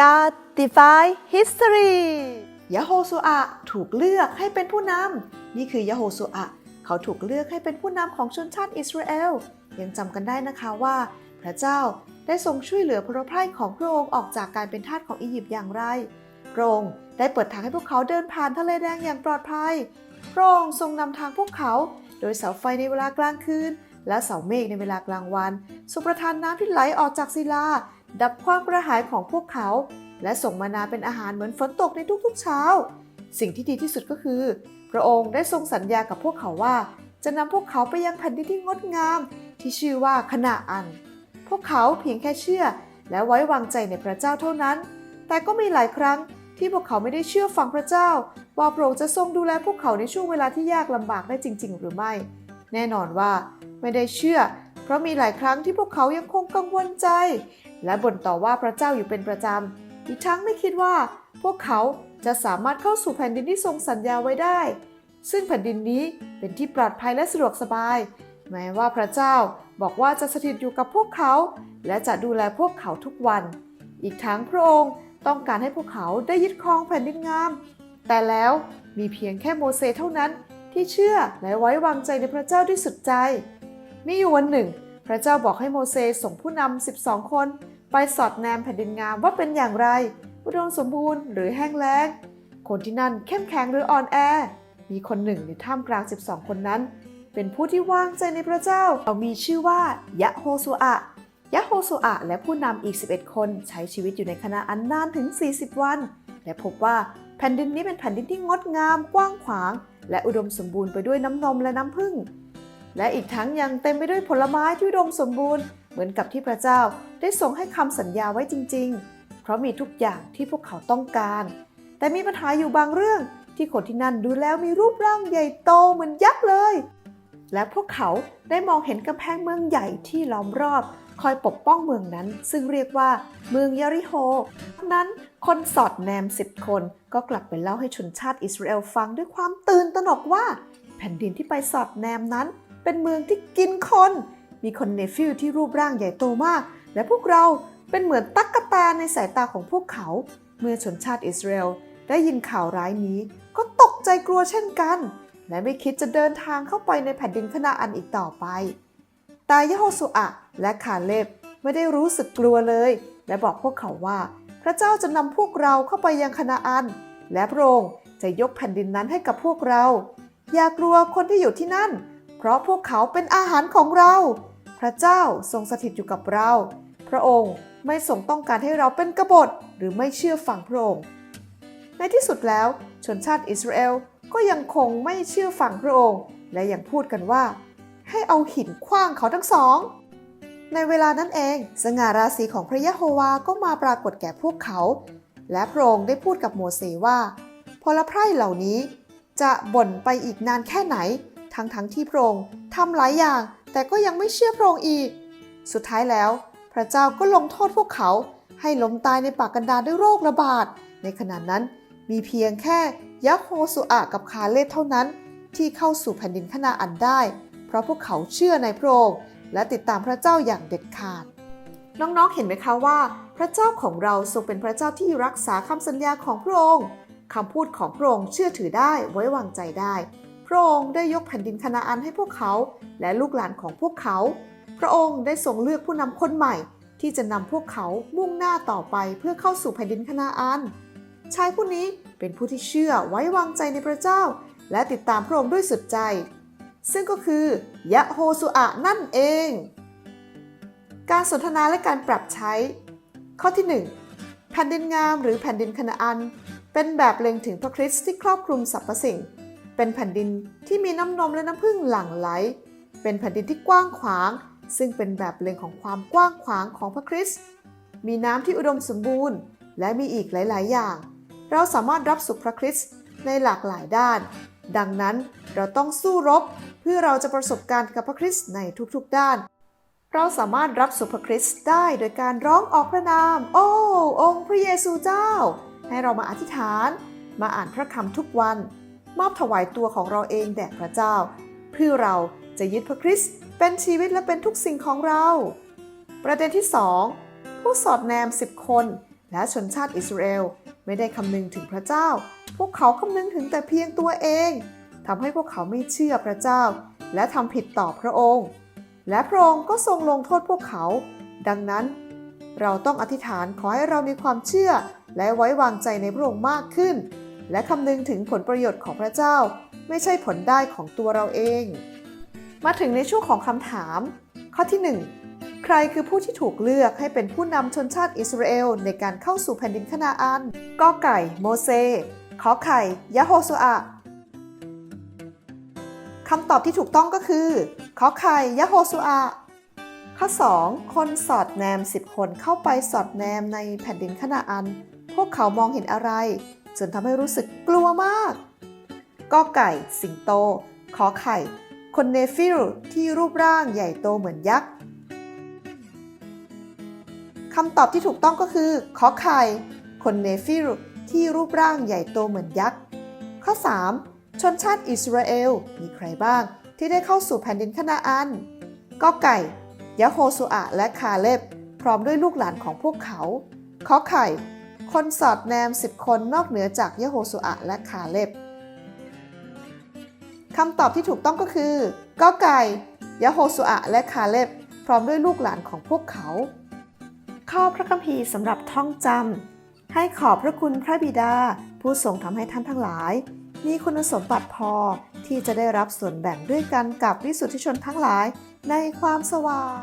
God Defy History ยะโฮซูอาถูกเลือกให้เป็นผู้นำนี่คือยะโฮซูอาเขาถูกเลือกให้เป็นผู้นำของชนชาติอิสราเอล ยังจำกันได้นะคะว่า พระเจ้าได้ทรงช่วยเหลือพลไพร่ของพระองค์ออกจากการเป็นทาสของอียิปต์อย่างไรพระองค์ได้เปิดทางให้พวกเขาเดินผ่านทะเลแดงอย่างปลอดภัยพระองค์ทรงนำทางพวกเขา โดยเสาไฟในเวลากลางคืน และเสาเมฆในเวลากลางวันทรงประทานน้ำที่ไหลออกจากศิลา ดับความกระหายของพวกเขา และส่งมานาเป็นอาหารเหมือนฝนตกในทุกๆเช้า สิ่งที่ดีที่สุดก็คือ พระองค์ได้ทรงสัญญากับพวกเขาว่า จะนำพวกเขาไปยังแผ่นดินที่งดงาม ที่ชื่อว่าคณาอัน พวกเขาเพียงแค่เชื่อ และไว้วางใจในพระเจ้าเท่านั้น แต่ก็มีหลายครั้งที่พวกเขาไม่ได้เชื่อฟังพระเจ้า ว่าพระองค์จะทรงดูแลพวกเขาในช่วงเวลาที่ยากลำบากได้จริง ๆ หรือไม่ แน่นอนว่า ไม่ได้เชื่อ ราะมีหลายครั้งที่พวกเขายังคงกังวลใจ และบ่นต่อว่าพระเจ้าอยู่เป็นประจำ อีกทั้งไม่คิดว่า พวกเขาจะสามารถเข้าสู่แผ่นดินที่ทรงสัญญาไว้ได้ ซึ่งแผ่นดินนี้เป็นที่ปลอดภัยและสะดวกสบาย แม้ว่าพระเจ้าบอกว่าจะสถิตอยู่กับพวกเขา และจะดูแลพวกเขาทุกวัน อีกทั้งพระองค์ต้องการให้พวกเขาได้ยึดครองแผ่นดินงาม แต่แล้วมีเพียงแค่โมเสสเท่านั้นที่เชื่อและไว้วางใจในพระเจ้าด้วยสุดใจ มีอยู่วันหนึ่ง พระเจ้าบอกให้โมเสสส่งผู้นำ12คน ไปสอดแนมแผ่นดินงามว่าเป็นอย่างไรอุดมสมบูรณ์หรือแห้งแล้ง คนที่นั่นเข้มแข็งหรืออ่อนแอ มีคนหนึ่งในท่ามกลาง 12 คนนั้น เป็นผู้ที่วางใจในพระเจ้าเขามีชื่อว่ายะโฮซูอายะโฮซูอาและผู้นำอีก 11 คนใช้ชีวิตอยู่ในคณะอันนานถึง 40 วัน และพบว่าแผ่นดินนี้เป็นแผ่นดินที่งดงาม กว้างขวาง และอุดมสมบูรณ์ไปด้วยน้ำนมและน้ำผึ้ง และอีกทั้งยังเต็มไปด้วยผลไม้ที่อุดมสมบูรณ์ เหมือนกับที่พระเจ้าได้ทรงให้คำสัญญาไว้จริง ๆ เพราะมีทุกอย่างที่พวกเขาต้องการ แต่มีปัญหาอยู่บางเรื่องที่คนที่นั่นดูแล้วมีรูปร่างใหญ่โตเหมือนยักษ์เลย และพวกเขาได้มองเห็นกำแพงเมืองใหญ่ที่ล้อมรอบ คอยปกป้องเมืองนั้น ซึ่งเรียกว่าเมืองยาริโฮนั้นคนสอดแนมสิบคน ก็กลับไปเล่าให้ชนชาติอิสราเอลฟังด้วยความตื่นตระหนกว่า แผ่นดินที่ไปสอดแนมนั้น เป็นเมืองที่กินคน มีคนเนฟิลที่รูปร่างใหญ่โตมาก และพวกเราเป็นเหมือนตั๊กตาในสายตาของพวกเขา เมื่อชนชาติอิสราเอลได้ยินข่าวร้ายนี้ ก็ตกใจกลัวเช่นกัน และไม่คิดจะเดินทางเข้าไปในแผ่นดินคณาอันอีกต่อไปแต่ยะโฮสุอะและคาเลบไม่ได้รู้สึกกลัวเลย และบอกพวกเขาว่า พระเจ้าจะนำพวกเราเข้าไปยังคณาอัน และพระองค์จะยกแผ่นดินนั้นให้กับพวกเรา อย่ากลัวคนที่อยู่ที่นั่น เพราะพวกเขาเป็นอาหารของเรา พระเจ้าทรงสถิตอยู่กับเรา พระองค์ไม่ทรงต้องการให้เราเป็นกบฏหรือไม่เชื่อฟังพระองค์ ในที่สุดแล้วชนชาติอิสราเอลก็ยังคงไม่เชื่อฟังพระองค์ และยังพูดกันว่า ให้เอาหินขว้างเขาทั้งสอง ในเวลานั้นเอง สง่าราศีของพระยะโฮวาก็มาปรากฏแก่พวกเขา และพระองค์ได้พูดกับโมเสสว่าพลไพร่เหล่านี้จะบ่นไปอีกนานแค่ไหน ทั้งๆที่พระองค์ทำหลายอย่าง แต่ก็ยังไม่เชื่อพระองค์อีก สุดท้ายแล้ว พระเจ้าก็ลงโทษพวกเขาให้ล้มตายในปากกันดารด้วยโรคระบาด ในขณะนั้นมีเพียงแค่ยะโฮสุอะกับคาเลบเท่านั้น ที่เข้าสู่แผ่นดินคณาอันได้ เพราะพวกเขาเชื่อในพระองค์และติดตามพระเจ้าอย่างเด็ดขาด น้องๆเห็นไหมคะว่า พระเจ้าของเราทรงเป็นพระเจ้าที่รักษาคำสัญญาของพระองค์คำพูดของพระองค์เชื่อถือได้ไว้วางใจได้ ระองค์ได้ยกแผ่นดินคณาอันให้พวกเขา และลูกหลานของพวกเขา พระองค์ได้ทรงเลือกผู้นำคนใหม่ ที่จะนำพวกเขามุ่งหน้าต่อไปเพื่อเข้าสู่แผ่นดินคณาอัน ชายผู้นี้เป็นผู้ที่เชื่อไว้วางใจในพระเจ้า และติดตามพระองค์ด้วยสุดใจ ซึ่งก็คือยะโฮสุอะนั่นเอง การสนทนาและการปรับใช้ ข้อที่ 1 แผ่นดินงามหรือแผ่นดินคณาอัน เป็นแบบเล็งถึงพระคริสต์ที่ครอบคลุมสรรพสิ่ง เป็นแผ่นดินที่มีน้ำนมและน้ำผึ้งหลั่งไหล เป็นแผ่นดินที่กว้างขวาง ซึ่งเป็นแบบเล็งของความกว้างขวางของพระคริสต์ มีน้ำที่อุดมสมบูรณ์ และมีอีกหลาย ๆ อย่าง เราสามารถรับสุขพระคริสต์ในหลากหลายด้าน ดังนั้นเราต้องสู้รบเพื่อเราจะประสบการณ์กับพระคริสต์ในทุก ๆ ด้าน เราสามารถรับสุภคริสต์ได้โดยการร้องออกพระนาม โอ้ องค์พระเยซูเจ้า ให้เรามาอธิษฐาน มาอ่านพระคำทุกวัน มอบถวายตัวของเราเองแด่พระเจ้า เพื่อเราจะยึดพระคริสต์เป็นชีวิตและเป็นทุกสิ่งของเรา ประเด็นที่ 2 ผู้สอดแนม 10 คน และชนชาติอิสราเอลไม่ได้คำนึงถึงพระเจ้า พวกเขาคำนึงถึงแต่เพียงตัวเองทำให้พวกเขาไม่เชื่อพระเจ้า และทำผิดต่อพระองค์ และพระองค์ก็ทรงลงโทษพวกเขา ดังนั้น เราต้องอธิษฐานขอให้เรามีความเชื่อและไว้วางใจในพระองค์มากขึ้น และคำนึงถึงผลประโยชน์ของพระเจ้า ไม่ใช่ผลได้ของตัวเราเอง มาถึงในช่วงของคำถาม ข้อที่ 1 ใครคือผู้ที่ถูกเลือกให้เป็นผู้นำชนชาติอิสราเอลในการเข้าสู่แผ่นดินคณาอันกอไก่โมเสขอไข่ยะโฮสุอาคำตอบที่ถูกต้องก็คือ ขอไข่ยะโฮสุอาข้อ 2 คนสอดแนม 10 คนเข้าไปสอดแนมในแผ่นดินคณาอัน พวกเขามองเห็นอะไร จนทำให้รู้สึกกลัวมากกอไก่ สิงโต ขอไข่ คนเนฟิลที่รูปร่างใหญ่โตเหมือนยักษ์คำตอบที่ถูกต้องก็คือ ขอไข่ คนเนฟิลที่รูปร่างใหญ่โตเหมือนยักษ์ ข้อ 3 ชนชาติอิสราเอล มีใครบ้างที่ได้เข้าสู่แผ่นดินคณาอันกอไก่ยะโฮสุอะและคาเล็บพร้อมด้วยลูกหลานของพวกเขา ขอไข่ คนสอดแนม 10 คนนอกเหนือจากยโฮสุอะและคาเล็บคำตอบที่ถูกต้องก็คือกอไก่ยโฮสุอะและคาเล็บพร้อมด้วยลูกหลานของพวกเขา ข้อพระคัมภีร์สำหรับท่องจำให้ขอบพระคุณพระบิดา ผู้ทรงทำให้ท่านทั้งหลาย มีคุณสมบัติพอที่จะได้รับส่วนแบ่งด้วยกันกับวิสุทธิชนทั้งหลายในความสว่าง